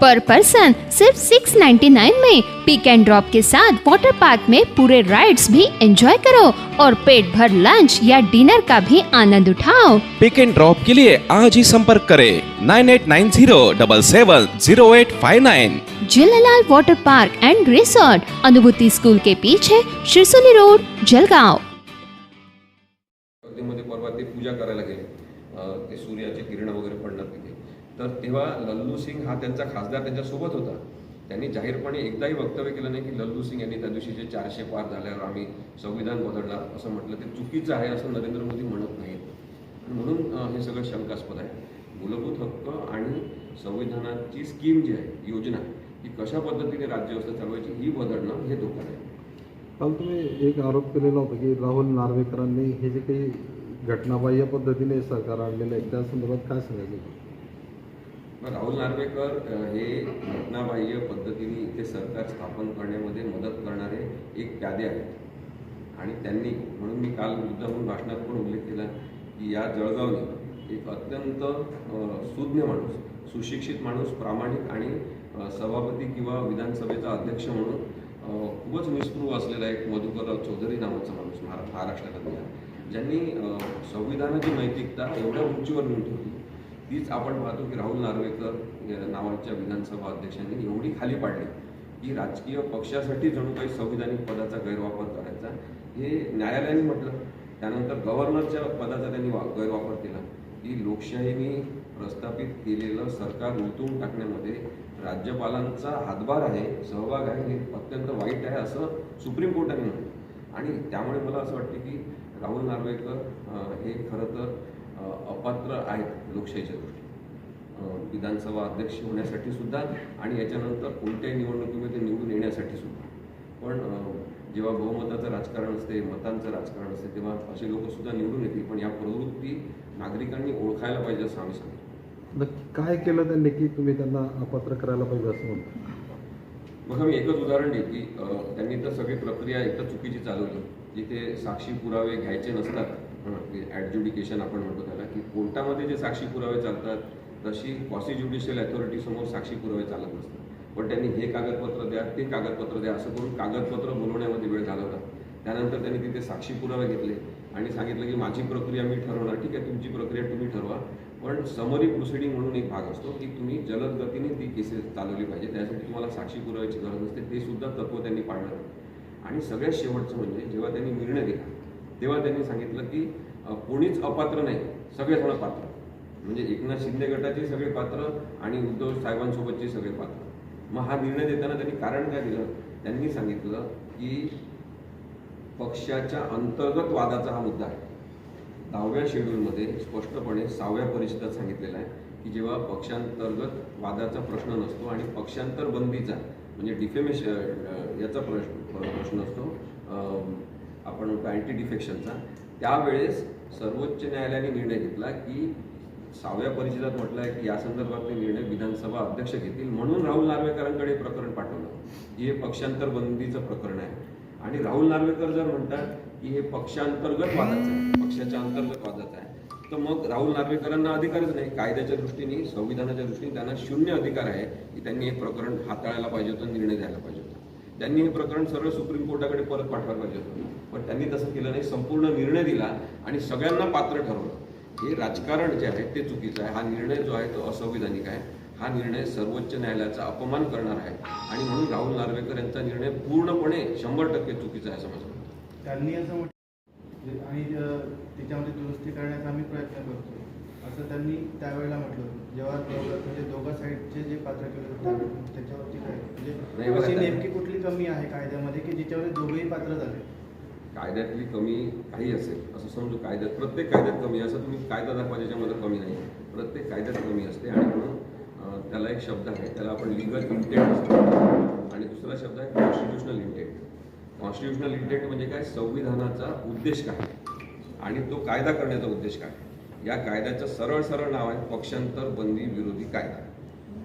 पर person सिर्फ़ 699 में पिक and drop के साथ वाटर पार्क में पूरे राइड्स भी एंजॉय करो और पेट भर लंच या डिनर का भी आनंद उठाओ। पिक एंड ड्रॉप के लिए आज ही संपर्क करें nine eight nine zero double seven zero eight five nine Jhulelal water park and resort Anubhuti school के पीछे शिरसोली रोड जलगांव। पूजा करायला गेले. अं, ते सूर्याचे किरण वगैरे पडणार तिथे. तर तेव्हा लल्लू सिंग हा त्यांचा खासदार त्यांच्यासोबत होता. त्यांनी जाहीरपणे एकदाही वक्तव्य केलं नाही की लल्लू सिंग यांनी त्या दिवशी जे चारशे पार झाल्यावर आम्ही संविधान बदलणार असं म्हटलं. ते चुकीचं आहे असं नरेंद्र मोदी म्हणत नाहीत. म्हणून हे सगळं शंकास्पद आहे. मूलभूत हक्क आणि संविधानाची स्कीम जी आहे योजना ही कशा पद्धतीने राज्यव्यवस्था चालवायची ही बदलणं हे धोका आहे. काल तुम्ही एक आरोप केलेला होता की राहुल नार्वेकरांनी हे जे काही घटनाबाह्य पद्धतीने सरकार आणलेलं आहे त्या संदर्भात काय सांगायचं? राहुल नार्वेकर हे घटनाबाह्य पद्धतीने इथे सरकार स्थापन करण्यामध्ये मदत करणारे एक प्यादे आहेत. आणि त्यांनी म्हणून मी काल मुद्दाहून भाषणात पण उल्लेख केला की या जळगावने एक अत्यंत सुज्ञ माणूस सुशिक्षित माणूस प्रामाणिक आणि सभापती किंवा विधानसभेचा अध्यक्ष म्हणून खूपच निष्पृह असलेला एक मधुकरराव चौधरी नावाचा माणूस महारा महाराष्ट्राला दिला ज्यांनी संविधानाची नैतिकता एवढ्या उंचीवर नेऊन ठेवली. तीच आपण पाहतो की राहुल नार्वेकर नावाच्या विधानसभा अध्यक्षांनी एवढी खाली पाडली की राजकीय पक्षासाठी जणू काही संविधानिक पदाचा गैरवापर करायचा. हे न्यायालयाने म्हटलं. त्यानंतर गव्हर्नरच्या पदाचा त्यांनी वा गैरवापर केला. की लोकशाहीने प्रस्थापित केलेलं सरकार उलतून टाकण्यामध्ये राज्यपालांचा हातभार आहे सहभाग आहे हे अत्यंत वाईट आहे असं सुप्रीम कोर्टाने म्हटलं. आणि त्यामुळे मला असं वाटतं की राहुल नार्वेकर हे खरं तर अपात्र आहेत लोकशाहीच्या दृष्टीने. विधानसभा अध्यक्ष होण्यासाठी सुद्धा आणि याच्यानंतर कोणत्याही निवडणुकीमध्ये ते निवडून येण्यासाठी सुद्धा. पण जेव्हा बहुमताचं राजकारण असते मतांचं राजकारण असते तेव्हा असे लोक सुद्धा निवडून येतील. पण या प्रवृत्ती नागरिकांनी ओळखायला पाहिजे असं आम्ही सांगतो. नक्की काय केलं त्यांनी की तुम्ही त्यांना अपात्र करायला पाहिजे असं म्हणतो? बघा मी एकच उदाहरण देईल की त्यांनी तर सगळी प्रक्रिया एक तर चुकीची चालवली. जिथे साक्षी पुरावे घ्यायचे नसतात ॲडज्युडिकेशन आपण म्हणतो त्याला की कोर्टामध्ये जे साक्षी पुरावे चालतात तशी क्वासी ज्युडिशियल अथॉरिटी समोर साक्षी पुरावे चालत नसतात. पण त्यांनी हे कागदपत्र द्या ते कागदपत्र द्या असं करून कागदपत्र बोलवण्यामध्ये वेळ घालवला त्यानंतर त्यांनी तिथे साक्षी पुरावे घेतले आणि सांगितलं की माझी प्रक्रिया मी ठरवणार ठीक आहे तुमची प्रक्रिया तुम्ही ठरवा. पण समरी प्रोसिडिंग म्हणून एक भाग असतो की तुम्ही जलद गतीने ती केसेस चालवली पाहिजे त्यासाठी तुम्हाला साक्षी पुराव्याची गरज नसते ते सुद्धा तत्व त्यांनी पाळलं. आणि सगळ्यात शेवटचं म्हणजे जेव्हा त्यांनी निर्णय दिला तेव्हा त्यांनी सांगितलं की कोणीच अपात्र नाही सगळेजण पात्र. म्हणजे एकनाथ शिंदे गटाचे सगळे पात्र आणि उद्धव साहेबांसोबतचे सगळे पात्र. मग हा निर्णय देताना त्यांनी कारण काय दिलं? त्यांनी सांगितलं की पक्षाच्या अंतर्गत वादाचा हा मुद्दा आहे. दहाव्या शेड्यूलमध्ये स्पष्टपणे सहाव्या परिषदात सांगितलेलं आहे की जेव्हा पक्षांतर्गत वादाचा प्रश्न नसतो आणि पक्षांतर बंदीचा म्हणजे डिफेमेशन याचा प्रश्न प्रश्न असतो आपण म्हणतो अँटी डिफेक्शनचा त्यावेळेस सर्वोच्च न्यायालयाने निर्णय घेतला की सहाव्या परिषदात म्हटलं आहे की या संदर्भातले निर्णय विधानसभा अध्यक्ष घेतील म्हणून राहुल नार्वेकरांकडे हे प्रकरण पाठवलं. की हे पक्षांतर बंदीचं प्रकरण आहे. आणि राहुल नार्वेकर जर म्हणतात की हे पक्षांतर्गत वादाचं आहे पक्षाच्या अंतर्गत वादाचं आहे तर मग राहुल नार्वेकरांना अधिकारच नाही. कायद्याच्या दृष्टीने संविधानाच्या दृष्टीने त्यांना शून्य अधिकार आहे की त्यांनी हे प्रकरण हाताळायला पाहिजे होतं निर्णय द्यायला पाहिजे त्यांनी हे प्रकरण सरळ सुप्रीम कोर्टाकडे परत पाठवायला पाहिजे होतं. पण त्यांनी तसं केलं नाही संपूर्ण निर्णय दिला आणि सगळ्यांना पात्र ठरवलं. हे राजकारण जे आहे ते चुकीचं आहे. हा निर्णय जो आहे तो असंविधानिक आहे. हा निर्णय सर्वोच्च न्यायालयाचा अपमान करणार आहे. आणि म्हणून राहुल नार्वेकर यांचा निर्णय पूर्णपणे शंभर टक्के चुकीचा आहे समजा त्यांनी असं म्हटलं आणि त्याच्यामध्ये दुरुस्ती करण्याचा आम्ही प्रयत्न करतो. असं त्यांनी त्यावेळेला म्हटलं. जेव्हा म्हणजे दोघं साईडचे जे पात्र केले होते त्याच्यावर नाही म्हणजे बघा अशी नेमकी कुठली कमी आहे कायद्यामध्ये की जिच्यामध्ये दोघेही पात्र झाले? कायद्यातली कमी काही असेल असं समजू कायद्यात प्रत्येक कायद्यात कमी आहे. असं तुम्ही कायदा दाखवा ज्याच्यामध्ये कमी नाही. प्रत्येक कायद्यात कमी असते आणि म्हणून अं, त्याला एक शब्द आहे त्याला आपण लिगल इंटेंट असतो. आणि दुसरा शब्द आहे कॉन्स्टिट्युशनल इंटेंट कॉन्स्टिट्युशनल इंटेंट म्हणजे काय? संविधानाचा उद्देश काय? आणि तो कायदा करण्याचा उद्देश काय? या कायद्याचं सरळ सरळ नाव आहे पक्षांतर बंदी विरोधी कायदा.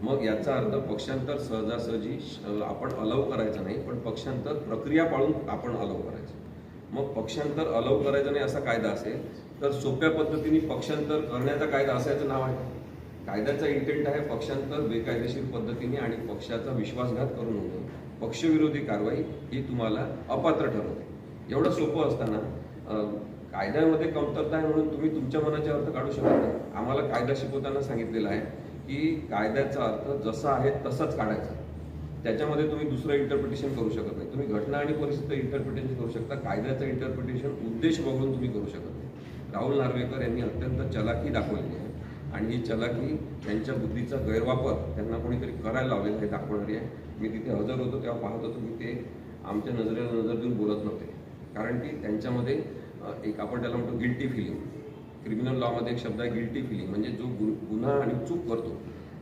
मग याचा अर्थ पक्षांतर सहजासहजी आपण अलाव करायचं नाही पण पक्षांतर प्रक्रिया पाळून आपण अलाव करायचं. मग पक्षांतर अलाव करायचं नाही असा कायदा असेल तर सोप्या पद्धतीने पक्षांतर करण्याचा कायदा असायचं नाव आहे. कायद्याचा इंटेंट आहे पक्षांतर बेकायदेशीर पद्धतीने आणि पक्षाचा विश्वासघात करू नये पक्षविरोधी कारवाई ही तुम्हाला अपात्र ठरवते. एवढं सोपं असताना कायद्यामध्ये कमतरता आहे म्हणून तुम्ही तुमच्या मनाचे अर्थ काढू शकत नाही. आम्हाला कायदा शिकवताना सांगितलेला आहे की कायद्याचा अर्थ जसा आहे तसाच काढायचा. त्याच्यामध्ये तुम्ही दुसरं इंटरप्रिटेशन करू शकत नाही. तुम्ही घटना आणि परिस्थिती इंटरप्रिटेशन करू शकता कायद्याचं इंटरप्रिटेशन उद्देश बघून तुम्ही करू शकत नाही. राहुल नार्वेकर यांनी अत्यंत चलाकी दाखवलेली आहे. आणि ही चलाकी त्यांच्या बुद्धीचा गैरवापर त्यांना कोणीतरी करायला लावलेला हे दाखवणारी आहे. मी तिथे हजर होतो तेव्हा पाहत होतो की ते आमच्या नजरेला नजर देऊन बोलत नव्हते. कारण की त्यांच्यामध्ये एक आपण त्याला म्हणतो गिल्टी फिलिंग क्रिमिनल लॉमध्ये एक शब्द आहे गिल्टी फिलिंग म्हणजे जो गु गुन्हा आणि चूक करतो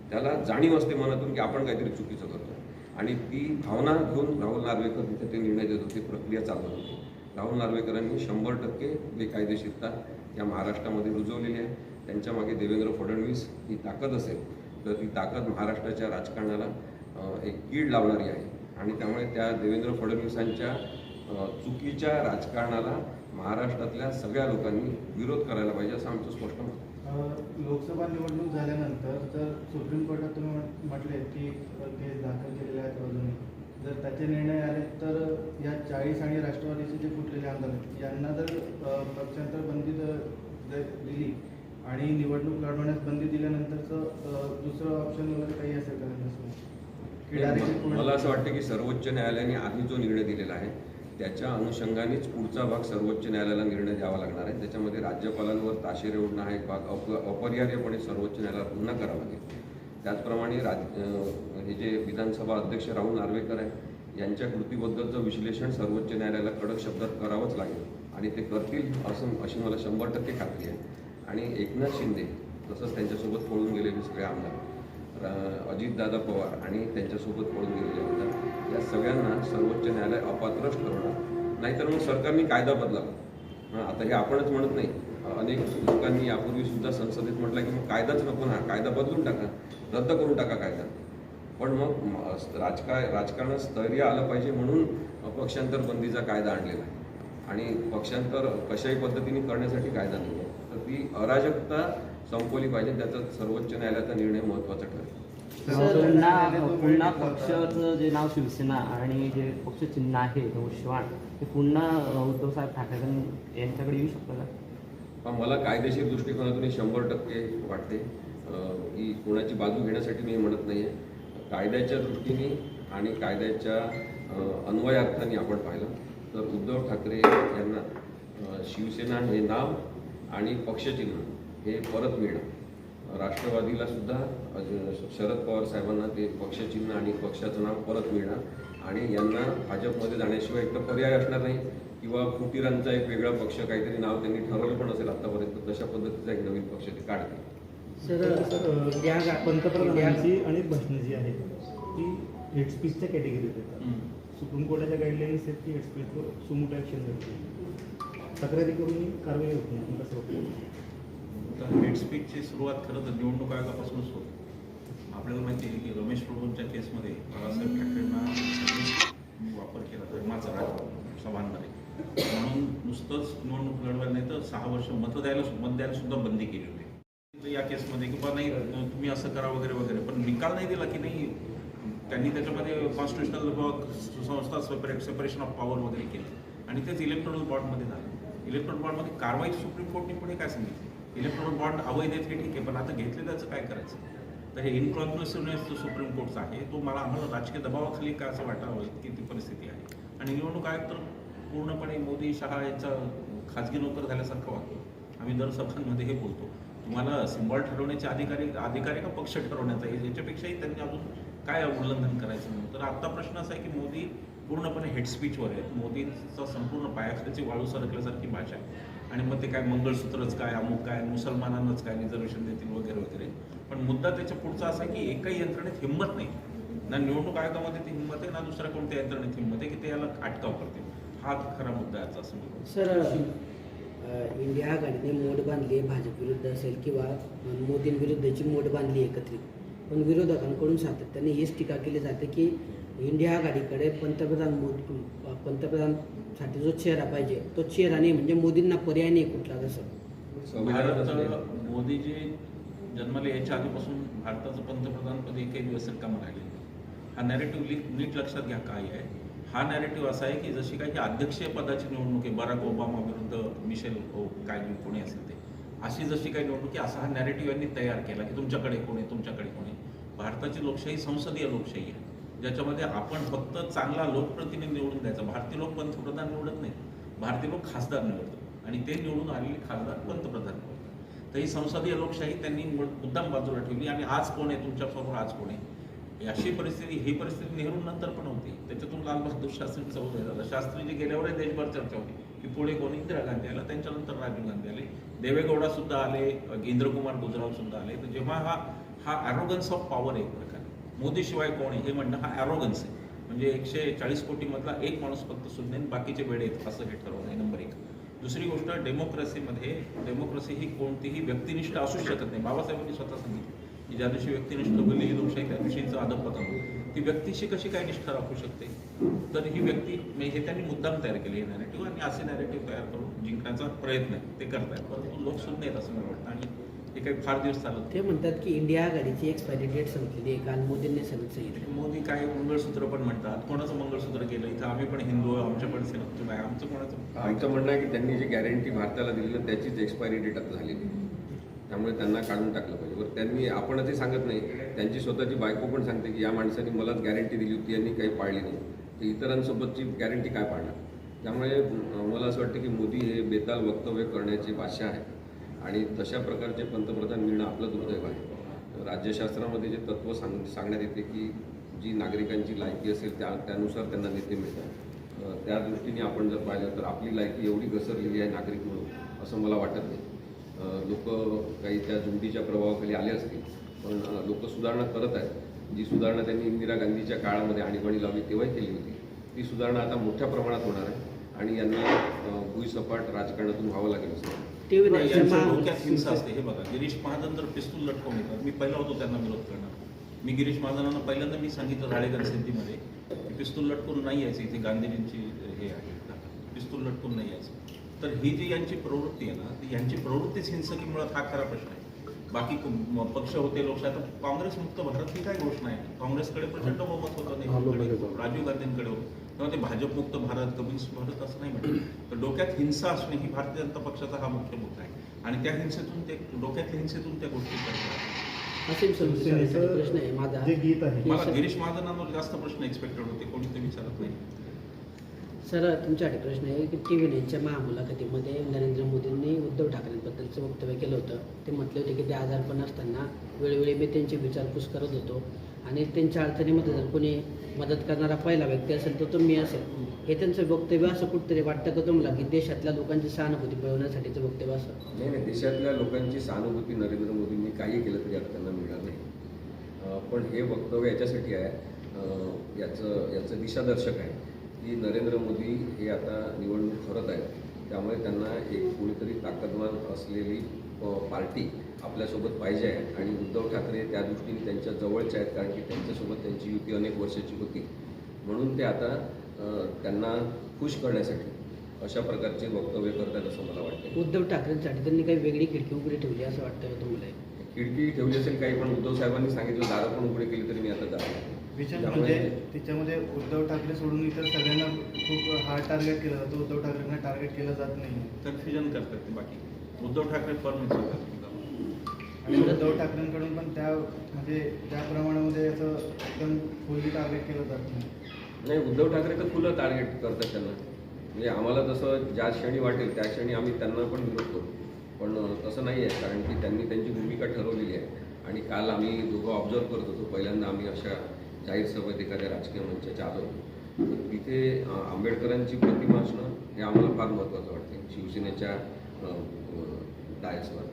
त्याला जाणीव असते मनातून की आपण काहीतरी चुकीचं करतो आणि ती भावना घेऊन राहुल नार्वेकर तिथे ते निर्णय देत होते प्रक्रिया चालवत होती. राहुल नार्वेकरांनी शंभर टक्के बेकायदेशीरता या महाराष्ट्रामध्ये रुजवलेली आहे. त्यांच्या मागे देवेंद्र फडणवीस ही ताकद असेल तर ती ताकद महाराष्ट्राच्या राजकारणाला एक कीड लावणारी आहे. आणि त्यामुळे त्या देवेंद्र फडणवीसांच्या चुकीच्या राजकारणाला महाराष्ट्रातल्या सगळ्या लोकांनी विरोध करायला पाहिजे असं आमचं स्पष्ट मत लोकसभा निवडणूक झाल्यानंतर जर सुप्रीम कोर्टात तुम्ही म्हट- म्हटले की केस दाखल केलेले आहेत अजूनही जर त्याचे निर्णय आले तर या चाळीस आणि राष्ट्रवादीचे जे फुटलेले आमदार आहेत यांना जर पक्षांतर बंदी जर दिली आणि निवडणूक लढवण्यास बंदी दिल्यानंतरचं दुसरं ऑप्शन वगैरे काही असेल का मला असं वाटतं की सर्वोच्च न्यायालयाने आधी जो निर्णय दिलेला आहे त्याच्या अनुषंगानेच पुढचा भाग सर्वोच्च न्यायालयाला निर्णय द्यावा लागणार आहे. त्याच्यामध्ये राज्यपालांवर ताशेरे ओढणं हा एक भाग अप अपरिहार्यपणे सर्वोच्च न्यायालयात पुन्हा करावा लागेल. त्याचप्रमाणे राज हे जे विधानसभा अध्यक्ष राहुल नार्वेकर आहे यांच्या कृतीबद्दलचं विश्लेषण सर्वोच्च न्यायालयाला कडक शब्दात करावंच लागेल. आणि ते करतील असं अशी मला शंभर टक्के खात्री आहे. आणि एकनाथ शिंदे तसंच त्यांच्यासोबत पळून गेलेले सगळे आमदार अजितदादा पवार आणि त्यांच्यासोबत पळून गेले सगळ्यांना सर्वोच्च न्यायालय अपात्रच ठरवणार. नाहीतर मग सरकारने कायदा बदलावा. आता हे आपणच म्हणत नाही. अनेक लोकांनी यापूर्वी सुद्धा संसदेत म्हटलं की मग कायदाच नको ना. कायदा बदलून टाका. रद्द करून टाका कायदा. पण मग म- राजकारण राजकारणात स्थैर्य आलं पाहिजे म्हणून पक्षांतर बंदीचा कायदा आणलेला आहे. आणि पक्षांतर कशाही पद्धतीने करण्यासाठी कायदा नाही आहे. तर ती अराजकता संपवली पाहिजे. त्याचा सर्वोच्च न्यायालयाचा निर्णय महत्त्वाचा ठरेल. पुन्हा पुन्हा पक्षाचं जे नाव शिवसेना आणि जे पक्ष चिन्ह आहे शिवाण ते पुन्हा उद्धव साहेब ठाकरे यांच्याकडे येऊ शकतं का? मला कायदेशीर दृष्टिकोनातून शंभर टक्के वाटते. की कोणाची बाजू घेण्यासाठी मी म्हणत नाही आहे कायद्याच्या दृष्टीने आणि कायद्याच्या अन्वयार्थाने आपण पाहिलं तर उद्धव ठाकरे यांना शिवसेना हे नाव आणि पक्षचिन्ह हे परत मिळणं राष्ट्रवादीला सुद्धा अज- शरद पवार साहेबांना ते पक्षचिन्ह आणि पक्षाचं नाव परत मिळणार. आणि यांना भाजपमध्ये जाण्याशिवाय एक तर पर्याय असणार नाही किंवा फुटीरांचा एक वेगळा पक्ष काहीतरी नाव त्यांनी ठरवलं पण असेल आतापर्यंत तशा पद्धतीचा एक नवीन पक्ष ते काढतील. सर या पंतप्रधानांची अनेक भाषणं जी आहेत ती हेड स्पीचच्या कॅटेगरीत येतात सुप्रीम कोर्टाच्या गाईडलाईन्स आहेत की हेड स्पीचवर सुमोटो ॲक्शन घ्यायची तक्रारी करून कारवाई होत नाही कसं होतं तर हेड स्पीचची सुरुवात खरं तर निवडणूक आयोगापासूनच होते. आपल्याला माहिती आहे की रमेश प्रभूंच्या केसमध्ये बाळासाहेब ठाकरेंना वापर केला धर्माचा राज सभांमध्ये. म्हणून नुसतंच निवडणूक लढवायला नाही तर सहा वर्ष मत द्यायला मत द्यायला सुद्धा बंदी केली होती. या केसमध्ये की बा नाही तुम्ही असं करा वगैरे वगैरे. पण निकाल नाही दिला की नाही त्यांनी त्याच्यामध्ये कॉन्स्टिट्युशनल संस्था सेपरेट सेपरेशन ऑफ पॉवर वगैरे केलं. आणि तेच इलेक्ट्रॉनिक बॉर्डमध्ये झालं. इलेक्ट्रॉनिक बॉर्डमध्ये कारवाई सुप्रीम कोर्टने पुढे काय सांगितलं? इलेक्ट्रॉनिक बॉन्ड अवैध आहेत हे ठीक आहे पण आता घेतले त्याचं काय करायचं? तर हे इनकॉन्क्लुसिव्हनेस जो सुप्रीम कोर्टचा आहे तो मला आम्हाला राजकीय दबावाखाली का असं वाटावं की ती परिस्थिती आहे. आणि निवडणूक आयोग तर पूर्णपणे मोदी शहा यांचा खाजगी नोकर झाल्यासारखं वाटतो आम्ही दर सभांमध्ये हे बोलतो. तुम्हाला सिम्बॉल ठरवण्याचे अधिकारी अधिकारी का पक्ष ठरवण्याचा आहे? याच्यापेक्षाही त्यांनी अजून काय उल्लंघन करायचं म्हणून? तर आता प्रश्न असा आहे की मोदी पूर्णपणे हेड स्पीचवर आहेत. मोदींचा संपूर्ण पायाखालीची वाळू सरकल्यासारखी भाषा आहे. आणि मग ते काय मंगळसूत्रच काय अमुक काय मुसलमानांनाच काय रिझर्वेशन देतील वगैरे वगैरे. पण मुद्दा त्याच्या पुढचा असा आहे की एकाही यंत्रणेत हिंमत नाही. ना निवडणूक आयोगामध्ये ती हिंमत आहे ना दुसऱ्या कोणत्या यंत्रणेत हिंमत आहे की ते याला अटकाव करतील हा खरा मुद्दा याचा असं म्हणतो. सर अ, इंडिया आघाडीने मोड बांधली आहे भाजप विरुद्ध असेल किंवा मोदींविरुद्धची मोड बांधली एकत्रित. पण विरोधकांकडून सातत्याने हीच टीका केली जाते की इंडिया आघाडीकडे पंतप्रधान मोदी पंतप्रधानसाठी जो चेहरा पाहिजे तो चेहरा नाही म्हणजे मोदींना पर्याय नाही कुठला जसं भारत मोदीजी जन्मले याच्या आधीपासून भारताचं पंतप्रधानपद एकही दिवस कामं राहिले हा नॅरेटिव्ह नीट लक्षात घ्या काय आहे. हा नॅरेटिव्ह असा आहे की जशी काही अध्यक्षीय पदाची निवडणूक आहे बराक ओबामा विरुद्ध मिशेल ओ काय कोणी असेल ते अशी जशी काही निवडणूक आहे असा हा नॅरेटिव्ह यांनी तयार केला की तुमच्याकडे कोण आहे तुमच्याकडे कोण आहे. भारताची लोकशाही संसदीय लोकशाही आहे. ज्याच्यामध्ये आपण फक्त चांगला लोकप्रतिनिधी निवडून द्यायचा. भारतीय लोक पंतप्रधान निवडत नाही भारतीय लोक खासदार निवडतात. आणि ते निवडून आलेले खासदार पंतप्रधान निवडतात. तर ही संसदीय लोकशाही त्यांनी मुद्दाम बाजूला ठेवली आणि आज कोण आहे? तुमच्यासमोर आज कोण आहे? अशी परिस्थिती ही परिस्थिती नेहरूनंतर पण होती. त्याच्यातून लाल बहादूर शास्त्रींचा झालं. झाला शास्त्रीजी गेल्यावरही देशभर चर्चा होती. की पुढे कोण? इंदिरा गांधी आला. त्यांच्यानंतर राजीव गांधी आले. देवेगौडा सुद्धा आले. इंद्रकुमार गुजराव सुद्धा आले. तर जेव्हा हा हा ॲरोगन्स ऑफ पॉवर एक प्रकारे. मोदीशिवाय कोण आहे? हे म्हणणं हा ॲरोगन्स आहे. म्हणजे एकशे चाळीस कोटीमधला एक माणूस फक्त सुज्ञ आणि बाकीचे वेळे आहेत असं हे ठरवलं आहे नंबर एक. दुसरी गोष्ट डेमोक्रेसीमध्ये डेमोक्रेसी ही कोणतीही व्यक्तिनिष्ठ असू शकत नाही. बाबासाहेबांनी स्वतः सांगितलं की ज्या दिवशी व्यक्तिनिष्ठ बनली ही लोकशाही त्या दिवशीचं अधपतन होतं. ती व्यक्तीशी कशी काय निष्ठा राखू शकते? तर ही व्यक्ती म्हणजे हे त्यांनी मुद्दाम तयार केली हे नॅरेटिव्ह आणि असे नॅरेटिव्ह तयार करून जिंकण्याचा प्रयत्न आहे. ते करतायत. परंतु लोक सुज्ञ आहेत असं मला वाटतं. आणि हे काही फार दिवस चालत. ते म्हणतात की इंडिया आघाडीची एक्सपायरी डेट संपलेली आहे. काल मोदींनी सांगितलं. मोदी काय मंगळसूत्र पण म्हणतात. कोणाचं मंगळसूत्र केलं? इथं आम्ही पण हिंदू आहे, आमच्या पण सेनकचं आहे. आमचं कोणाचं? आमचं म्हणणं आहे की त्यांनी जी गॅरंटी भारताला दिली ना त्याचीच एक्सपायरी डेट आता झालेली. त्यामुळे त्यांना काढून टाकलं पाहिजे. बरं त्यांनी आपणच हे सांगत नाही. त्यांची स्वतःची बायको पण सांगते की या माणसाने मलाच गॅरंटी दिली होती यांनी काही पाळली नाही. तर इतरांसोबतची गॅरंटी काय पाळणार? त्यामुळे मला असं वाटतं की मोदी हे बेताल वक्तव्य करण्याचे बादशाह आहे आणि तशा प्रकारचे पंतप्रधान मिळणं आपलं दुर्दैव आहे. राज्यशास्त्रामध्ये जे तत्त्व सांग सांगण्यात येते की जी नागरिकांची लायकी असेल त्या त्यानुसार त्यांना नेते मिळतात. त्या दृष्टीने आपण जर पाहिलं तर आपली लायकी एवढी घसरलेली आहे नागरिक म्हणून असं मला वाटत नाही. लोक काही त्या झुंडीच्या प्रभावाखाली आले असतील पण लोक सुधारणा करत आहेत. जी सुधारणा त्यांनी इंदिरा गांधीच्या काळामध्ये आणीबाणी लावली तेव्हाही केली होती. ती सुधारणा आता मोठ्या प्रमाणात होणार आहे आणि यांना भुईसपाट राजकारणातून व्हावं लागेल. असं टीव्ही नाही, यांच्या नाईनच्या डोक्यात हिंसा असते. हे बघा गिरीश महाजन तर पिस्तूल लटकवून येतात. मी पहिला होतो त्यांना विरोध करणार. मी गिरीश महाजनांना पहिल्यांदा मी सांगितलं राळेगण सिद्धीमध्ये की पिस्तूल लटकून नाही यायचं. इथे गांधीजींची हे आहे. पिस्तूल लटकून नाही यायचं. तर ही जी यांची प्रवृत्ती आहे ना ती यांची प्रवृत्तीच हिंसकी मुळात हा खरा प्रश्न आहे. बाकी पक्ष होते लोकशाही आता काँग्रेस मुक्त भारत ही काय घोषणा आहे? काँग्रेसकडे प्रचंड बहुमत होतं. राजीव गांधींकडे होतं. तेव्हा ते भाजप मुक्त भारत कम्युनिस्ट भारत असं नाही म्हणत. तर डोक्यात हिंसा असणे ही भारतीय जनता पक्षाचा हा मुख्य मुद्दा आहे. आणि त्या हिंसेतून ते डोक्यातल्या हिंसेतून त्या गोष्टी करतात. मला गिरीश महाजनांवर जास्त प्रश्न एक्सपेक्टेड होते. कोणी ते विचारत नाही. सर तुमच्याकडे प्रश्न आहे की टी व्ही नाईनच्या महामुलाखतीमध्ये नरेंद्र मोदींनी उद्धव ठाकरेंबद्दलचं वक्तव्य केलं होतं. ते म्हटले होते की ते आजारपण असताना वेळोवेळी मी त्यांची विचारपूस करत होतो. आणि त्यांच्या अडचणीमध्ये जर कोणी मदत करणारा पहिला व्यक्ती असेल तर तो मी असेल. हे त्यांचं वक्तव्य असं कुठतरी वाटतं का तुम्हाला की देशातल्या लोकांची सहानुभूती मिळवण्यासाठीचं वक्तव्य असं? नाही नाही देशातल्या लोकांची सहानुभूती नरेंद्र मोदींनी काही केलं तरी आता त्यांना मिळणार नाही. पण हे वक्तव्य याच्यासाठी आहे. याचं याचं दिशादर्शक आहे की नरेंद्र मोदी हे आता निवडणूक ठरत आहेत. त्यामुळे त्यांना एक कोणीतरी ताकदवान असलेली पार्टी आपल्यासोबत पाहिजे आहे. आणि उद्धव ठाकरे त्या दृष्टीने त्यांच्या जवळचे आहेत कारण की त्यांच्यासोबत त्यांची युती अनेक वर्षाची होती. म्हणून ते आता त्यांना खुश करण्यासाठी अशा प्रकारचे वक्तव्य करतात असं मला वाटतं उद्धव ठाकरेंसाठी त्यांनी काही वेगळी खिडकी उघडी ठेवली असं वाटतं का तुम्हाला? खिडकी ठेवली असेल काही पण उद्धव साहेबांनी सांगितलं दारं पण उघडे केली तरी मी आता त्यामुळे- म्हणजे त्याच्यामध्ये उद्धव ठाकरे सोडून इतर सगळ्यांना खूप हार्ड टार्गेट केलं जातं. उद्धव ठाकरेंना टार्गेट केलं जात नाही. कन्फ्युजन करतात ते बाकी. उद्धव ठाकरे फर्म आणि उद्धव ठाकरेंकडून पण त्या म्हणजे त्या प्रमाणामध्ये असं एकदम फुल्ली टार्गेट केलं जात. नाही उद्धव ठाकरे तर फुलं टार्गेट करतात त्यांना. म्हणजे आम्हाला तसं ज्या क्षणी वाटेल त्या क्षणी आम्ही त्यांना पण विरोध करू. पण तसं नाही आहे कारण की त्यांनी त्यांची भूमिका ठरवलेली आहे. आणि काल आम्ही दोघं ऑब्झर्व करत होतो. पहिल्यांदा आम्ही अशा जाहीर सभेत एखाद्या राजकीय मंचाच्या आलो तर तिथे आंबेडकरांची प्रतिमा असणं हे आम्हाला फार महत्त्वाचं वाटते. शिवसेनेच्या डायसवर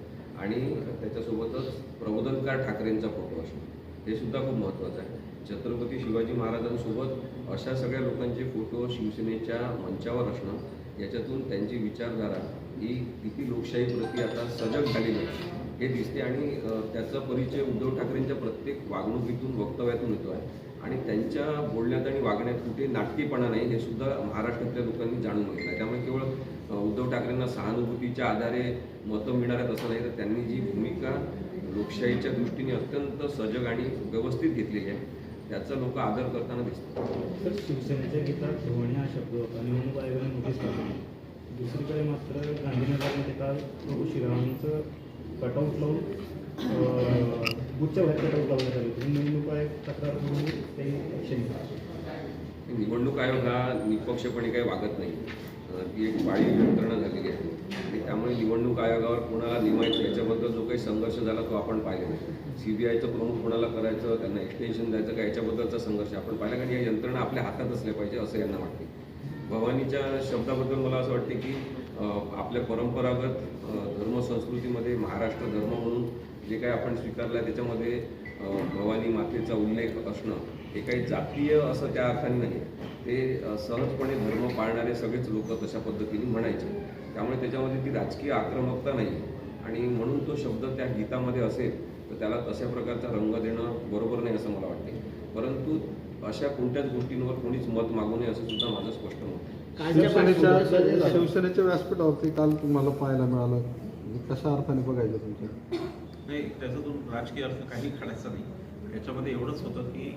आणि त्याच्यासोबतच प्रबोधनकार ठाकरेंचा फोटो असणं हे सुद्धा खूप महत्त्वाचं आहे. छत्रपती शिवाजी महाराजांसोबत अशा सगळ्या लोकांचे फोटो शिवसेनेच्या मंचावर असणं याच्यातून त्यांची विचारधारा ही किती लोकशाहीप्रती आता सजग झालेली आहे हे दिसते. आणि त्याचा परिचय उद्धव ठाकरेंच्या प्रत्येक वागणुकीतून वक्तव्यातून येतो आहे आणि त्यांच्या बोलण्यात आणि वागण्यात कुठे नाटकीपणा नाही हे सुद्धा महाराष्ट्रातल्या लोकांनी जाणून घेतलं त्यामुळे केवळ उद्धव ठाकरेंना सहानुभूतीच्या आधारे मतं मिळणार आहेत असं नाही तर त्यांनी जी भूमिका लोकशाहीच्या दृष्टीने अत्यंत सजग आणि व्यवस्थित घेतलेली आहे त्याचा लोक आदर करताना दिसतात. तर शिवसेनेच्या गीतात धोरणे हा शब्द होता निवडणूक आयोगाने नोटीस पाठवली. दुसरीकडे मात्र गांधीनगरमध्ये काल प्रभू श्रीरामांचं कटआउट लावून गुच्छ बाहेर कटआउट लावण्यात आले होते. निवडणूक आयोग तक्रार करून काही ॲक्शन घेतली. निवडणूक आयोग हा निपक्षपणे काही वागत नाही. ही ती एक पाळीव यंत्रणा झालेली आहे. आणि त्यामुळे निवडणूक आयोगावर कोणाला निवायचं याच्याबद्दल जो काही संघर्ष झाला तो आपण पाहिला नाही. सी बी आयचं प्रमुख कोणाला करायचं त्यांना एक्सटेन्शन द्यायचं का याच्याबद्दलचा संघर्ष आपण पाहिला कारण या यंत्रणा आपल्या हातात असल्या पाहिजे असं यांना वाटते. भवानीच्या शब्दाबद्दल मला असं वाटते की आपल्या परंपरागत धर्मसंस्कृतीमध्ये धर्म संस्कृतीमध्ये महाराष्ट्र धर्म म्हणून जे काही आपण स्वीकारलं आहे त्याच्यामध्ये भवानी मातेचा उल्लेख असणं हे काही जातीय असं त्या अर्थाने नाही ते सहजपणे धर्म पाळणारे सगळेच लोक तशा पद्धतीने म्हणायचे. त्यामुळे त्याच्यामध्ये ती राजकीय आक्रमकता नाही आणि म्हणून तो शब्द त्या गीतामध्ये असेल तर त्याला तशा प्रकारचा रंग देणं बरोबर नाही असं मला वाटते. परंतु अशा कोणत्याच गोष्टींवर कोणीच मत मागू नये असं सुद्धा माझं स्पष्ट मत शिवसेनेच्या व्यासपीठावरती काल तुम्हाला पाहायला मिळालं. कशा अर्थाने बघायचं तुमच्या नाही त्याच्यातून राजकीय अर्थ काही काढायचा नाही. याच्यामध्ये एवढंच होतं की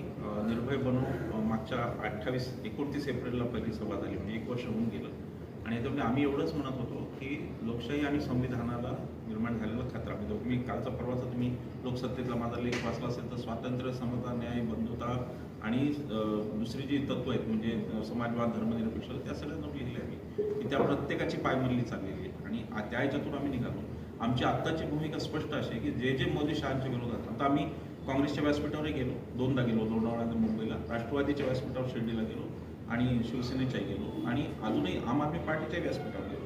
निर्भय बनू मागच्या अठ्ठावीस एकोणतीस एप्रिलला पहिली सभा झाली म्हणजे एक वर्ष होऊन गेलं. आणि याच्यामध्ये आम्ही एवढंच म्हणत होतो की लोकशाही आणि संविधानाला निर्माण झालेला खतरा म्हणजे मी कालचा परवाचा तुम्ही लोकसत्तेतला माझा लेख वाचला असेल तर स्वातंत्र्य समता न्याय बंधुता आणि दुसरी जी तत्व आहेत म्हणजे समाजवाद धर्मनिरपेक्षता त्या सगळ्यांना लिहिले आम्ही की त्या प्रत्येकाची पायमल्ली चाललेली आहे. आणि त्या ह्याच्यातून आम्ही निघालो. आमची आत्ताची भूमिका स्पष्ट अशी आहे की जे जे मोदी शहाच्या विरोधात आता आम्ही काँग्रेसच्या व्यासपीठावरही गेलो दोनदा गेलो लोणावळा आणि मुंबईला. राष्ट्रवादीच्या व्यासपीठावर शिर्डीला गेलो आणि शिवसेनेच्याही गेलो आणि अजूनही आम आदमी पार्टीच्या व्यासपीठावर गेलो.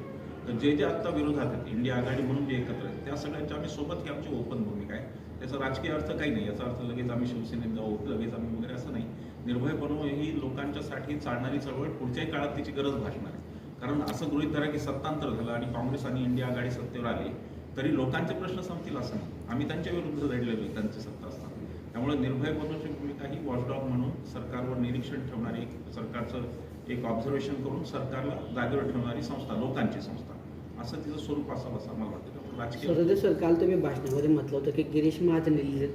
तर जे जे आत्ता विरोधात आहेत इंडिया आघाडी म्हणून जे एकत्र आहेत त्या सगळ्यांच्या आम्ही सोबत की आमची ओपन भूमिका आहे. त्याचा राजकीय अर्थ काही नाही. याचा अर्थ लगेच आम्ही शिवसेनेत जाऊ लगेच आम्ही वगैरे असं नाही. निर्भय बनवू ही लोकांच्यासाठी चालणारी चळवळ पुढच्याही काळात तिची गरज भासणार आहे. कारण असं गृहित धरा की सत्तांतर झालं आणि काँग्रेस आणि इंडिया आघाडी सत्तेवर आली तरी लोकांचे प्रश्न संपतील असं नाही. आम्ही त्यांच्या विरुद्ध लढलेलो आहे त्यांची सत्ता. त्यामुळे निर्भय बनवण्याची भूमिका ही वॉचडॉग म्हणून सरकारवर निरीक्षण ठेवणारी सरकारचं एक ऑब्झर्वेशन करून सरकारला जागेवर ठेवणारी संस्था लोकांची संस्था. असं तिचं स्वरूप असावं असं मला वाटतं. राजकीय सर काल तुम्ही भाषणामध्ये म्हटलं होतं की गिरीश महाजन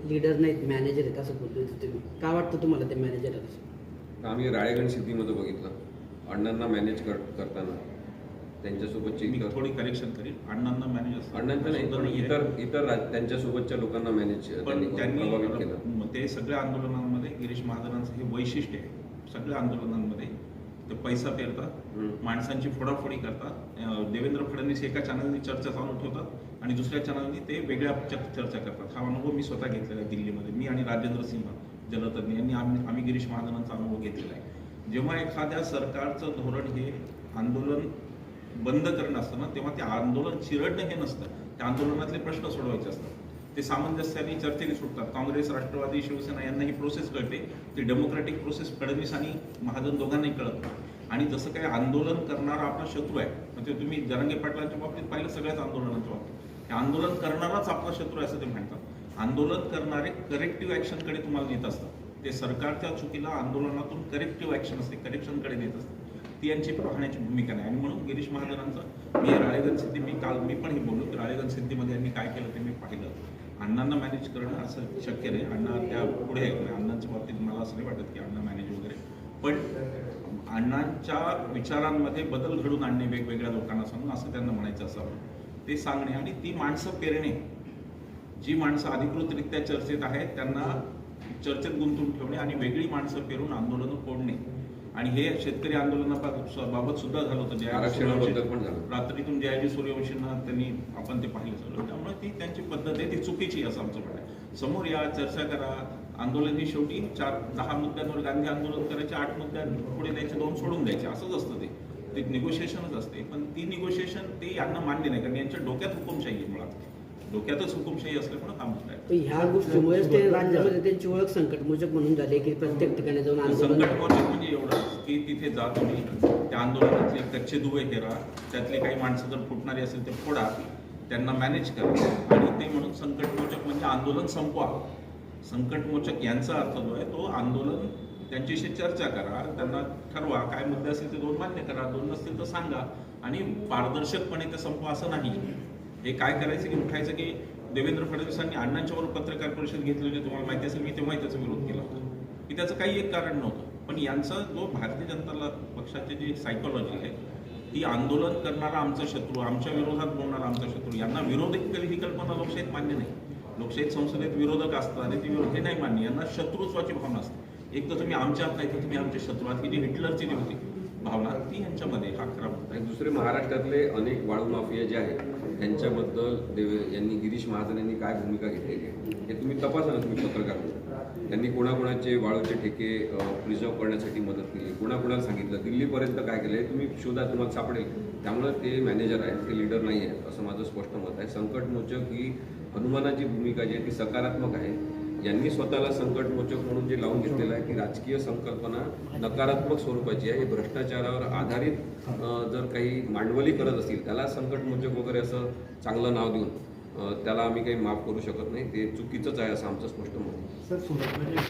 लीडर नाहीत मॅनेजर आहेत असं बोलले होते तुम्ही. का वाटतं तुम्हाला ते मॅनेजर आम्ही राळेगण सिद्धीमध्ये बघितलं. अण्णांना मॅनेज कर करताना. त्यांच्यासोबतचे मी थोडी करेक्शन करीन. अण्णांना मॅनेज अण्णांचं नाही इतर इतर त्यांच्यासोबतच्या लोकांना मॅनेज पण त्यांनी ते सगळ्या आंदोलनांमध्ये गिरीश महाजनांचं हे वैशिष्ट्य आहे. सगळ्या आंदोलनांमध्ये ते पैसा पेरतात. माणसांची फोडाफोडी करतात. देवेंद्र फडणवीस एका चॅनलनी चर्चा चालू ठेवतात आणि दुसऱ्या चॅनलनी ते वेगळ्या चर्चा करतात. हा अनुभव मी स्वतः घेतलेला आहे दिल्लीमध्ये. मी आणि राजेंद्र सिंह जलतज्ञ यांनी आम्ही आम्ही गिरीश महाजनांचा अनुभव घेतलेला आहे. जेव्हा एखाद्या सरकारचं धोरण हे आंदोलन बंद करणं असतं ना तेव्हा ते आंदोलन चिरडणं हे नसतं. त्या आंदोलनातले प्रश्न सोडवायचे असतात. ते सामंजस्याने चर्चेने सुटतात. काँग्रेस राष्ट्रवादी शिवसेना यांना ही प्रोसेस कळते. ती डेमोक्रॅटिक प्रोसेस फडणवीस आणि महाजन दोघांनाही कळत नाही. आणि जसं काही आंदोलन करणारा आपला शत्रू आहे म्हणजे तुम्ही जरांगे पाटलांच्या बाबतीत पाहिलं सगळ्याच आंदोलनाच्या बाबतीत. आंदोलन करणाराच आपला शत्रू आहे असं ते म्हणतात. आंदोलन करणारे करेक्टिव्ह ॲक्शनकडे तुम्हाला नेत असतात. ते सरकारच्या चुकीला आंदोलनातून करेक्टिव्ह ॲक्शन असते करेक्शनकडे नेत असतात. ती यांची पाहण्याची भूमिका नाही. आणि म्हणून गिरीश महाजनांचं मी राळेगण सिद्धी मी काल मी पण हे बोललो की राळेगण सिद्धीमध्ये यांनी काय केलं ते मी पाहिलं. अण्णांना मॅनेज करणं असं शक्य नाही. अण्णा त्या पुढे म्हणजे अण्णांच्या बाबतीत मला असं नाही वाटत की अण्णा मॅनेज वगैरे. पण अण्णांच्या विचारांमध्ये बदल घडून आणणे वेगवेगळ्या लोकांना सांगून असं त्यांना म्हणायचं असावं ते सांगणे आणि ती माणसं पेरणे. जी माणसं अधिकृतरित्या चर्चेत आहेत त्यांना चर्चेत गुंतवून ठेवणे आणि वेगळी माणसं पेरून आंदोलनं फोडणे. आणि हे शेतकरी आंदोलनाबाबत सुद्धा झालं होतं जयाजी आरक्षणाबद्दल सूर्यवंशी- पण झालं. रात्रीतून जयाजी सूर्यवंशींना त्यांनी आपण ते पाहिलं सगळं त्यामुळे ती त्यांची पद्धत आहे ती चुकीची असं आमचं म्हणणं आहे. समोर या चर्चा करा. आंदोलन ही शेवटी चार दहा मुद्द्यांवर गांधी आंदोलन करायचे आठ मुद्द्यां पुढे द्यायचे दोन सोडून द्यायचे असंच असतं ते. ते निगोशिएशनच असते. पण ती निगोशिएशन ते यांना मान्य नाही कारण यांच्या डोक्यात हुकुमशाही आहे मुळात. डोक्यातच हुकुमशाही असल्यामुळे काम होत पण ह्या गोष्टीमुळेच ते राज्यामध्ये त्यांची ओळख संकटमोचक म्हणून झाली की प्रत्येक ठिकाणी जाऊन आंदोलन संकट म्हणजे एवढं की तिथे जा तुम्ही. त्या आंदोलनातले कच्चे दुवे हेरा त्यातली काही माणसं जर फुटणारी असेल ते फोडा त्यांना मॅनेज करा. आणि ते म्हणून संकटमोचक म्हणजे आंदोलन संपवा. संकटमोचक यांचा अर्थ जो आहे तो आंदोलन त्यांच्याशी चर्चा करा त्यांना ठरवा. काय मुद्दे असतील ते दोन मान्य करा दोन नसतील तर सांगा. आणि पारदर्शकपणे ते संपवा असं नाही. हे काय करायचं की उठायचं की देवेंद्र फडणवीसांनी अण्णांच्यावर पत्रकार परिषद घेतली होती तुम्हाला माहिती असेल मी तेव्हाही त्याचा विरोध केला होता. की त्याचं काही एक कारण नव्हतं. पण यांचा जो भारतीय जनता पक्षाची जी सायकोलॉजी आहे ती आंदोलन करणारा आमचा शत्रू आमच्या विरोधात बोलणारा आमचा शत्रू यांना विरोध ही कल्पना लोकशाहीत मान्य नाही. लोकशाहीत संसदेत विरोधक असतात आणि ते विरोध हे नाही मान्य. यांना शत्रुत्वाची भावना असते. एक तर तुम्ही आमच्या आता तुम्ही आमच्या शत्रू आहात की जी हिटलरची जी होती भावना ती यांच्यामध्ये हा खरा मुद्दा आणि दुसरे महाराष्ट्रातले अनेक वाळू माफिया जे आहेत त्यांच्याबद्दल देवे यांनी गिरीश महाजन यांनी काय भूमिका घेतलेली आहे हे तुम्ही तपासा ना तुम्ही पत्रकार म्हणून. त्यांनी कोणाकोणाचे वाळूचे ठेके प्रिझर्व करण्यासाठी मदत केली कोणाकोणाला सांगितलं? दिल्लीपर्यंत काय केलं? हे तुम्ही शोधा तुम्हाला सापडेल. त्यामुळे ते मॅनेजर आहेत ते लीडर नाही आहेत असं माझं स्पष्ट मत आहे. संकटमोचक ही हनुमानाची भूमिका जी आहे ती सकारात्मक आहे. यांनी स्वतःला संकटमोचक म्हणून जे लावून घेतलेलं आहे की राजकीय संकल्पना नकारात्मक स्वरूपाची आहे. हे भ्रष्टाचारावर आधारित जर काही मांडवली करत असतील त्याला संकटमोचक वगैरे असं चांगलं नाव देऊन त्याला आम्ही काही माफ करू शकत नाही. ते चुकीचंच आहे असं आमचं स्पष्ट मत